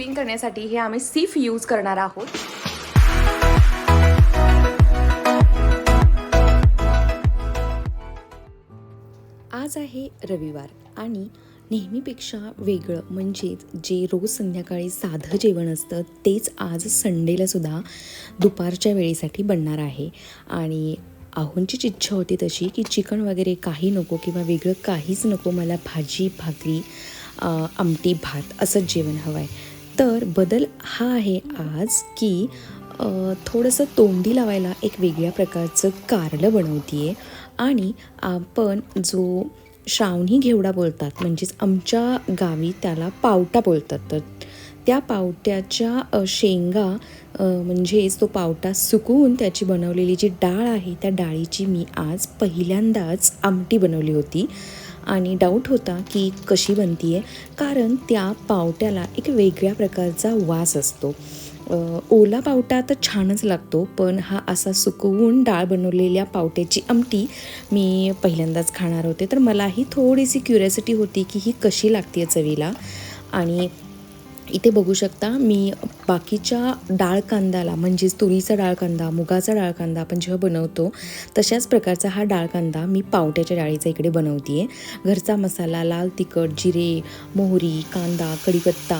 Clean करण्यासाठी हे आम्ही सीफ यूज करणार आहोत. आज आहे रविवार आणि नेहमीपेक्षा वेगळं म्हणजेच जे रोज संध्याकाळी साधं जेवण असतं तेच आज संडेलासुद्धा दुपारच्या वेळेसाठी बनणार आहे. आणि आहोंचीच इच्छा होती तशी की चिकन वगैरे काही नको किंवा वेगळं काहीच नको मला भाजी भाकरी आमटी भात असंच जेवण हवं आहे तर बदल हा आहे आज की थोडंसं तोंडी लावायला एक वेगळ्या प्रकारचं कारलं बनवते आहे आणि आपण जो श्रावणी घेवडा बोलतात म्हणजेच आमच्या गावी त्याला पावटा बोलतात. तर त्या पावट्याच्या शेंगा म्हणजेच तो पावटा सुकवून त्याची बनवलेली जी डाळ आहे त्या डाळीची मी आज पहिल्यांदाच आमटी बनवली होती. आणि डाऊट होता की कशी बनती आहे कारण त्या पावट्याला एक वेगळ्या प्रकारचा वास असतो. ओला पावटा तर छानच लागतो पण हा असा सुकवून डाळ बनवलेल्या पावट्याची आमटी मी पहिल्यांदाच खाणार होते. तर मलाही थोडीशी क्युरियोसिटी होती की ही कशी लागते चवीला. आणि इथे बघू शकता मी बाकीच्या डाळ कांद्याला म्हणजेच तुरीचा डाळ कांदा मुगाचा डाळ कांदा आपण जेव्हा बनवतो तशाच प्रकारचा हा डाळ कांदा मी पावट्याच्या डाळीचा इकडे बनवते आहे घरचा मसाला लाल तिखट जिरे मोहरी कांदा कढीपत्ता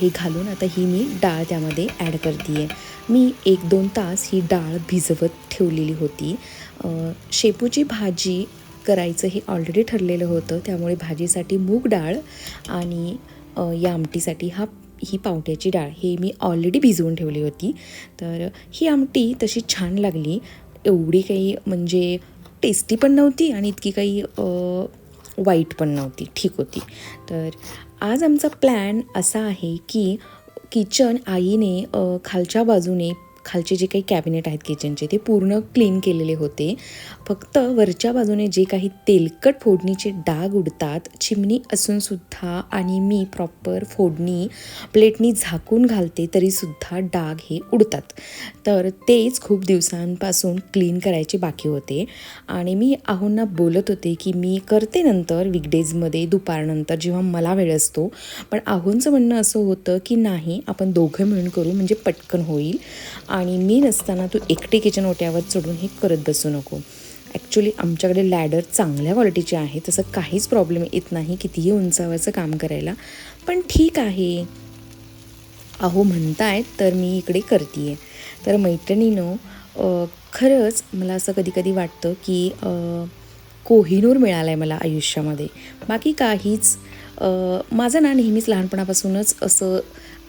हे घालून आता ही मी डाळ त्यामध्ये ॲड करते आहे मी एक दोन तास ही डाळ भिजवत ठेवलेली होती. शेपूची भाजी करायचं हे ऑलरेडी ठरलेलं होतं त्यामुळे भाजीसाठी मूग डाळ आणि या आमटीसाठी हा ही पावट्याची डाळ हे मी ऑलरेडी भिजवून ठेवली होती. तर ही आमटी तशी छान लागली. एवढी काही म्हणजे टेस्टी पण नव्हती आणि इतकी काही वाईट पण नव्हती. ठीक होती. तर आज आमचा प्लॅन असा आहे की किचन आईने खालच्या बाजूने खालचे जे काही कॅबिनेट आहेत किचनचे ते पूर्ण क्लीन केलेले होते. फक्त वरच्या बाजूने जे काही तेलकट फोडणीचे डाग उडतात चिमणी असूनसुद्धा आणि मी प्रॉपर फोडणी प्लेटनी झाकून घालते तरीसुद्धा डाग हे उडतात. तर तेच खूप दिवसांपासून क्लीन करायचे बाकी होते. आणि मी आहोंना बोलत होते की मी करते नंतर विकडेजमध्ये दुपारनंतर जेव्हा मला वेळ असतो. पण आहोंचं म्हणणं असं होतं की नाही आपण दोघं मिळून करू म्हणजे पटकन होईल. आणि मी नसताना तू एकटे किचन ओट्यावर चढून हे करत बसू नको. ॲक्च्युली आमच्याकडे लॅडर चांगल्या क्वालिटीचे आहे. तसं काहीच प्रॉब्लेम येत नाही कितीही उंचावायचं काम करायला. पण ठीक आहे. अहो म्हणतायत तर मी इकडे करते आहे तर मैत्रिणीनं खरंच मला असं कधी कधी वाटतं की कोहिनूर मिळाला आहे मला आयुष्यामध्ये. बाकी काहीच माझं ना नेहमीच लहानपणापासूनच असं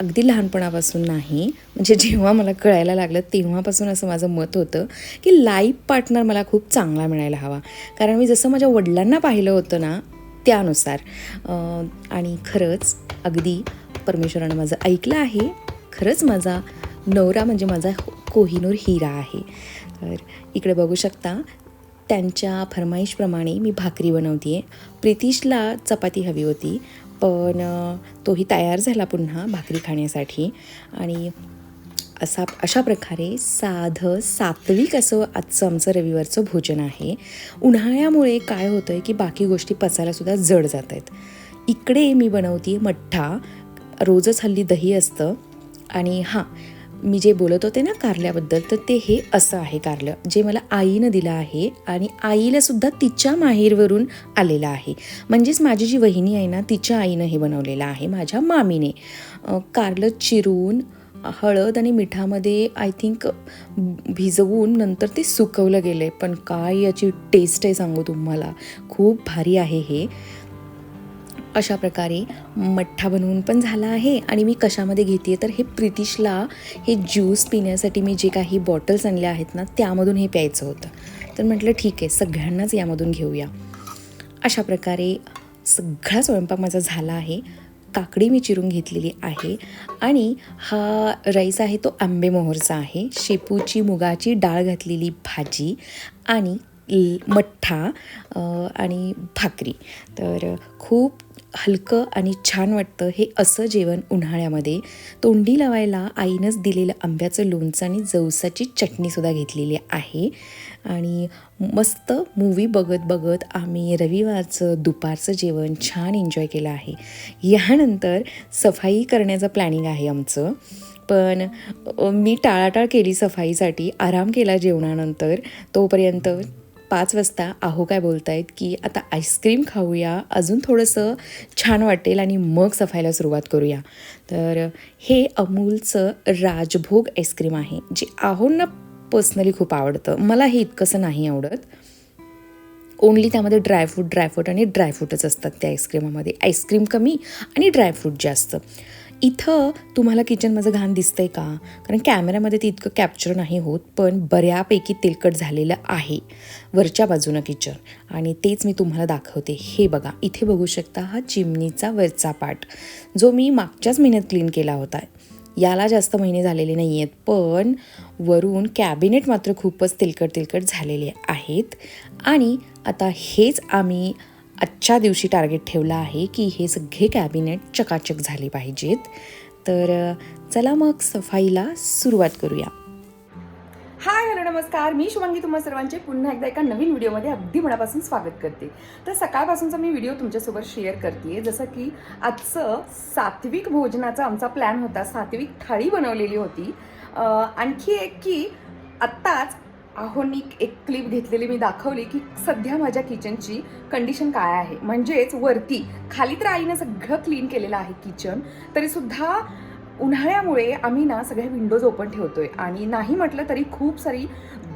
अगदी लहानपणापासून नाही. म्हणजे जेव्हा मला कळायला लागलं तेव्हापासून असं माझं मत होतं की लाईफ पार्टनर मला खूप चांगला मिळायला हवा. कारण मी जसं माझ्या वडिलांना पाहिलं होतं ना त्यानुसार. आणि खरंच अगदी परमेश्वरानं माझं ऐकलं आहे. खरंच माझा नवरा म्हणजे माझा कोहिनूर हिरा आहे. तर इकडे बघू शकता त्यांच्या फरमाईशप्रमाणे मी भाकरी बनवते आहे प्रितीशला चपाती हवी होती. पण तोही तयार झाला पुन्हा भाकरी खाण्यासाठी. आणि असा अशा प्रकारे साधं सात्विक असं आजचं आमचं रविवारचं भोजन आहे. उन्हाळ्यामुळे काय होतं आहे की बाकी गोष्टी पचायलासुद्धा जड जात आहेत इकडे मी बनवते मठ्ठा. रोजच हल्ली दही असतं. आणि हां मी जे बोलत होते ना कारल्याबद्दल तर ते हे असं आहे कारलं जे मला आईनं दिलं आहे आणि आईलासुद्धा तिच्या माहेरवरून आलेलं आहे. म्हणजेच माझी जी वहिनी आहे ना तिच्या आईनं हे बनवलेलं आहे माझ्या मामीने. कारलं चिरून हळद आणि मिठामध्ये आय थिंक भिजवून नंतर ते सुकवलं गेलं आहे पण काय याची टेस्ट आहे सांगू तुम्हाला. खूप भारी आहे हे. अशा प्रकारे मठ्ठा बनवून पण झाला आहे आणि मी कशामध्ये घेते तर हे प्रितिशला हे ज्यूस पिण्यासाठी मी जे काही बॉटल्स आणल्या आहेत ना त्यामधून हे प्यायचं होतं. तर म्हटलं ठीक आहे सगळ्यांनाच यामधून घेऊया. अशा प्रकारे सगळा स्वयंपाक माझा झाला आहे. काकडी मी चिरून घेतलेली आहे आणि हा राईस आहे तो आंबेमोहरचा आहे. शेपूची मुगाची डाळ घातलेली भाजी आणि ल- मठ्ठा आणि भाकरी. तर खूप हलकं आणि छान वाटतं हे असं जेवण उन्हाळ्यामध्ये. तोंडी लावायला आईनंच दिलेलं आंब्याचं लोणचं आणि जवसाची चटणीसुद्धा घेतलेली आहे. आणि मस्त मूवी बघत बघत आम्ही रविवारचं दुपारचं जेवण छान एन्जॉय केलं आहे. यानंतर सफाई करण्याचं प्लॅनिंग आहे आमचं. पण मी टाळाटाळ केली सफाईसाठी. आराम केला जेवणानंतर. तोपर्यंत पाच वाजता आहो काय बोलतायत की आता आईस्क्रीम खाऊया अजून थोडंसं छान वाटेल आणि मग सफायला सुरुवात करूया. तर हे अमूलचं राजभोग आईस्क्रीम आहे जे आहोंना पर्सनली खूप आवडतं. मला हे इतकंसं नाही आवडत. ओनली त्यामध्ये ड्रायफ्रूट ड्रायफ्रूट आणि ड्रायफ्रूटच असतात त्या आईस्क्रीमामध्ये आईस्क्रीम कमी आणि ड्रायफ्रूट जास्त. इथं तुम्हाला किचन माझं घाण दिसतंय का? कारण कॅमेऱ्यामध्ये ते इतकं कॅप्चर नाही होत पण बऱ्यापैकी तेलकट झालेलं आहे वरच्या बाजूनं किचन आणि तेच मी तुम्हाला दाखवते. हे बघा इथे बघू शकता हा चिमणीचा वरचा पार्ट जो मी मागच्याच महिन्यात क्लीन केला होता. याला जास्त महिने झालेले नाही आहेत पण वरून कॅबिनेट मात्र खूपच तेलकट तेलकट झालेले आहेत. आणि आता हेच आम्ही आजच्या दिवशी टार्गेट ठेवला आहे की हे सगळे कॅबिनेट चकाचक झाले पाहिजेत. तर चला मग सफाईला सुरुवात करूया. हाय हॅलो नमस्कार. मी शुभांगी तुम्हा सर्वांचे पुन्हा एकदा एका नवीन व्हिडिओमध्ये अगदी मनापासून स्वागत करते. तर सकाळपासूनचा मी व्हिडिओ तुमच्यासोबत शेअर करते जसं की आजचं सात्विक भोजनाचा आमचा प्लॅन होता. सात्विक थाळी बनवलेली होती. आणखी एक की आत्ताच आहोनी एक क्लिप घेतलेली मी दाखवली की सध्या माझ्या किचनची कंडिशन काय आहे. म्हणजेच वरती खाली तर आईनं सगळं क्लीन केलेलं आहे किचन तरीसुद्धा उन्हाळ्यामुळे आम्ही ना सगळ्या विंडोज ओपन ठेवतोय. आणि नाही म्हटलं तरी खूप सारी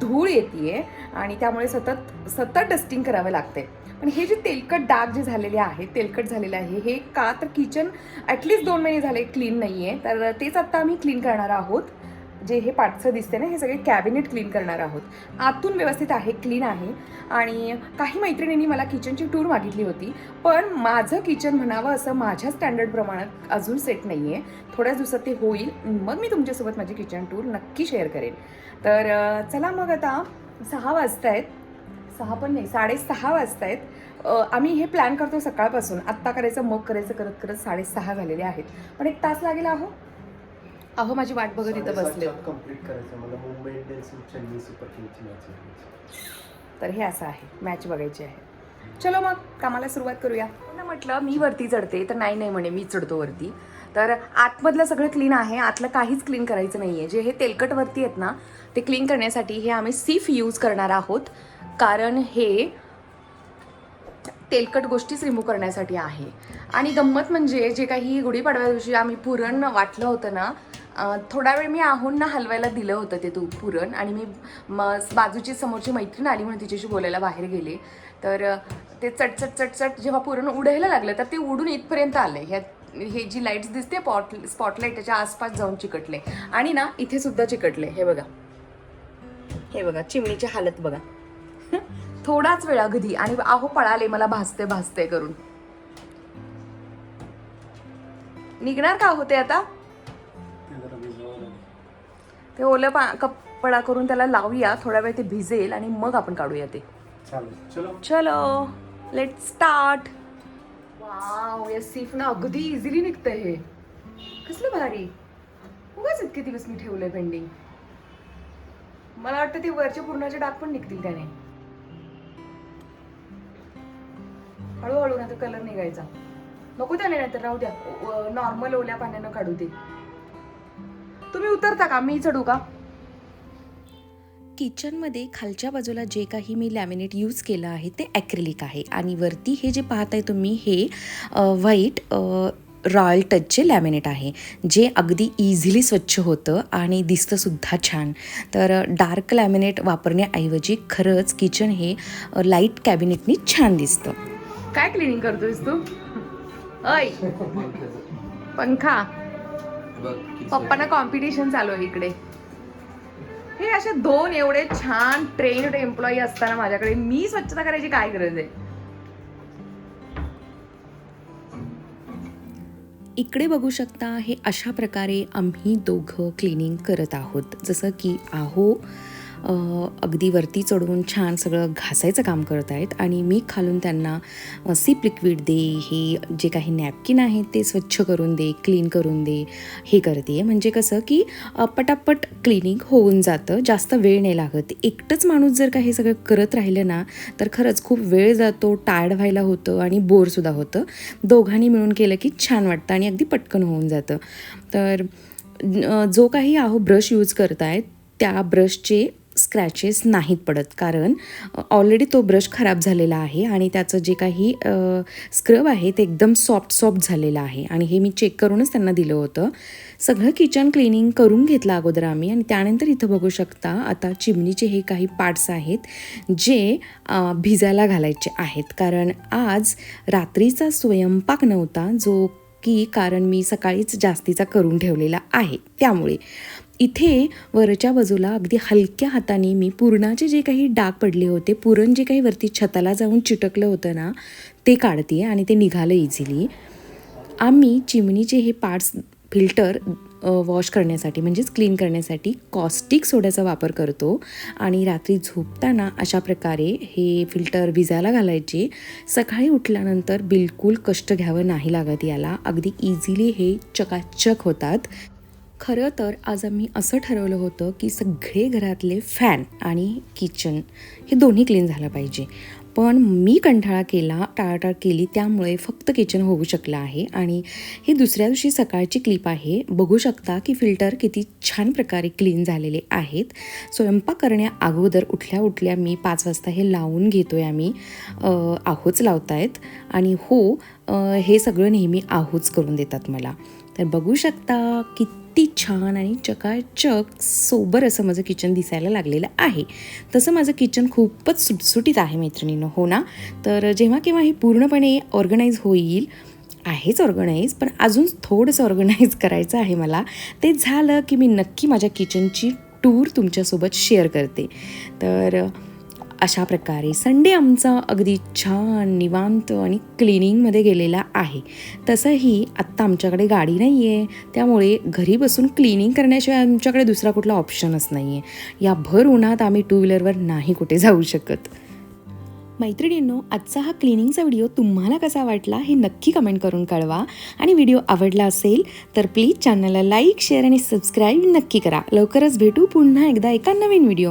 धूळ येते आणि त्यामुळे सतत सतत डस्टिंग करावं लागते पण हे जे तेलकट डाग जे झालेले आहेत तेलकट झालेले आहे हे का तर किचन ॲटलिस्ट दोन महिने झाले क्लीन नाही आहे तर तेच आत्ता आम्ही क्लीन करणार आहोत. जे हे पाठचं दिसते ना हे सगळे कॅबिनेट क्लीन करणार आहोत. आतून व्यवस्थित आहे क्लीन आहे. आणि काही मैत्रिणींनी मला किचनची टूर मागितली होती. पण माझं किचन म्हणावं असं माझ्या स्टँडर्ड प्रमाणात अजून सेट नाही आहे थोड्याच दिवसात ते होईल. मग मी तुमच्यासोबत माझी किचन टूर नक्की शेअर करेन. तर चला मग आता सहा वाजता आहेत सहा पण नाही साडेसहा वाजता आहेत आम्ही हे प्लॅन करतो सकाळपासून. आत्ता करायचं मग करायचं करत करत साडेसहा झालेले आहेत. पण एक तास लागेल आहो. अहो माझी वाट बघत इथं बसले. कंप्लीट करायचं मला. मुंबई इंडियन्स चेन्नई सुपर किंगची मॅच बघायची तर हे असं आहे. मॅच बघायची आहे. चलो मग कामाला सुरुवात करूया. ना म्हटलं मी वरती चढते. तर नाही नाही म्हणे मी चढतो वरती. तर आतमधलं सगळं क्लीन आहे. आतलं काहीच क्लीन करायचं नाही आहे जे हे तेलकट वरती आहेत ना ते क्लीन करण्यासाठी हे आम्ही सीफ यूज करणार आहोत. कारण हे तेलकट गोष्टीच रिमूव्ह करण्यासाठी आहे. आणि गंमत म्हणजे जे काही गुढीपाडव्या दिवशी आम्ही पुरण वाटलं होतं ना थोडा वेळ मी आहोंना हलवायला दिलं होतं ते तू पुरण आणि मी म बाजूची समोरची मैत्रीण आली म्हणून तिच्याशी बोलायला बाहेर गेले. तर ते चटचट चटचट जेव्हा पुरण उडायला लागलं तर ते उडून इथपर्यंत आले ह्या हे जी लाईट्स दिसते पॉट स्पॉटलाईट त्याच्या आसपास जाऊन चिकटले. आणि ना इथे सुद्धा चिकटले. हे बघा. हे बघा चिमणीची हालत बघा. थोडाच वेळ अगदी. आणि आहो पळाले मला भासते भासते करून. निघणार का होते आता? ते ओलं पा कपडा करून त्याला लावूया थोडा वेळ ते भिजेल आणि मग आपण काढूया ते. चलो. चलो. लेट स्टार्ट वाव या सीफ ना अगदी इझिली निघतंय हे. कसलं भारी. उगाच इतके दिवस मी ठेवलंय पेंडिंग मला वाटतं ते वरचे पूर्णाचे डाग पण निघतील त्याने. हळूहळू ना कलर निघायचा. नको त्याने नाहीतर राहू द्या. नॉर्मल ओल्या पाण्यानं काढू दे तुम्ही उतरता का? मी चढू का? किचनमध्ये खालच्या बाजूला जे काही मी लॅमिनेट यूज केलं आहे ते ॲक्रिलिक आहे. आणि वरती हे जे पाहताय तुम्ही हे व्हाईट रॉयल टचचे लॅमिनेट आहे जे अगदी इझिली स्वच्छ होतं आणि दिसतं सुद्धा छान. तर डार्क लॅमिनेट वापरण्याऐवजी खरंच किचन हे लाइट कॅबिनेटनी छान दिसतं. काय क्लिनिंग करतोयस तू? अय पंखा. पप्पांना कॉम्पिटिशन चालू आहे इकडे. हे असे दोन एवढे छान ट्रेन्ड एम्प्लॉई असताना माझ्याकडे. मी स्वच्छता करायची काय गरज आहे? इकडे बघू शकता हे अशा प्रकारे आम्ही दोघं क्लिनिंग करत आहोत. जसं की आहो अगदी वरती चढवून छान सगळं घासायचं काम करत आहेत आणि मी खालून त्यांना सीप लिक्विड दे हे जे काही नॅपकिन आहेत ते स्वच्छ करून दे क्लीन करून दे हे करते. म्हणजे कसं की पटापट क्लिनिंग होऊन जातं जास्त वेळ नाही लागत. एकटंच माणूस जर का हे सगळं करत राहिलं ना तर खरंच खूप वेळ जातो टायर्ड व्हायला होतं आणि बोरसुद्धा होतं. दोघांनी मिळून केलं की छान वाटतं आणि अगदी पटकन होऊन जातं. तर जो काही आहो ब्रश यूज करतायत त्या ब्रशचे स्क्रॅचेस नाहीत पडत. कारण ऑलरेडी तो ब्रश खराब झालेला आहे आणि त्याचं जे काही स्क्रब आहे ते एकदम सॉफ्ट सॉफ्ट झालेलं आहे. आणि हे मी चेक करूनच त्यांना दिलं होतं. सगळं किचन क्लिनिंग करून घेतलं अगोदर आम्ही आणि त्यानंतर इथं बघू शकता आता चिमणीचे हे काही पार्ट्स आहेत जे भिजायला घालायचे आहेत. कारण आज रात्रीचा स्वयंपाक नव्हता जो की कारण मी सकाळीच जास्तीचा करून ठेवलेला आहे. त्यामुळे इथे वरच्या बाजूला अगदी हलक्या हाताने मी पुरणाचे जे काही डाग पडले होते पुरण जे काही वरती छताला जाऊन चिटकलं होतं ना ते काढते आणि ते निघालं इझिली आम्ही चिमणीचे हे पार्ट्स फिल्टर वॉश करण्यासाठी म्हणजेच क्लीन करण्यासाठी कॉस्टिक सोड्याचा वापर करतो आणि रात्री झोपताना अशा प्रकारे हे फिल्टर विजायला घालायचे. सकाळी उठल्यानंतर बिलकुल कष्ट घ्यावं नाही लागत याला. अगदी इझिली हे चकाचक होतात. खरं तर आज आम्ही असं ठरवलं होतं की सगळे घरातले फॅन आणि किचन हे दोन्ही क्लीन झालं पाहिजे. पण मी कंटाळा केला टाळाटाळ केली त्यामुळे फक्त किचन होऊ शकलं आहे. आणि हे दुसऱ्या दिवशी सकाळची क्लिप आहे. बघू शकता की फिल्टर किती छान प्रकारे क्लीन झालेले आहेत. स्वयंपाक करण्या अगोदर उठल्या उठल्या मी पाच वाजता हे लावून घेतो आहे आम्ही आहोच लावतायत. आणि हो हे सगळं नेहमी आहोच करून देतात मला. तर बघू शकता किती छान आणि चकाचक सोबर असं माझं किचन दिसायला लागलेलं आहे. तसं माझं किचन खूपच सुटसुटीत आहे मैत्रिणीनं हो ना? तर जेव्हा केव्हा हे पूर्णपणे ऑर्गनाईज होईल आहेच ऑर्गनाईज पण अजून थोडंसं ऑर्गनाईज करायचं आहे मला. ते झालं की मी नक्की माझ्या किचनची टूर तुमच्यासोबत शेअर करते. तर अशा प्रकारे संडे आमचा अगदी छान निवांत आणि क्लिनिंगमध्ये गेलेला आहे. तसंही आत्ता आमच्याकडे गाडी नाही आहे त्यामुळे घरी बसून क्लिनिंग करण्याशिवाय आमच्याकडे दुसरा कुठला ऑप्शनच नाही आहे या भर उन्हात आम्ही टू व्हीलरवर नाही कुठे जाऊ शकत. मैत्रिणींनो आजचा हा क्लिनिंगचा व्हिडिओ तुम्हाला कसा वाटला हे नक्की कमेंट करून कळवा. आणि व्हिडिओ आवडला असेल तर प्लीज चॅनलला लाईक शेअर आणि सबस्क्राईब नक्की करा. लवकरच भेटू पुन्हा एकदा एका नवीन व्हिडिओ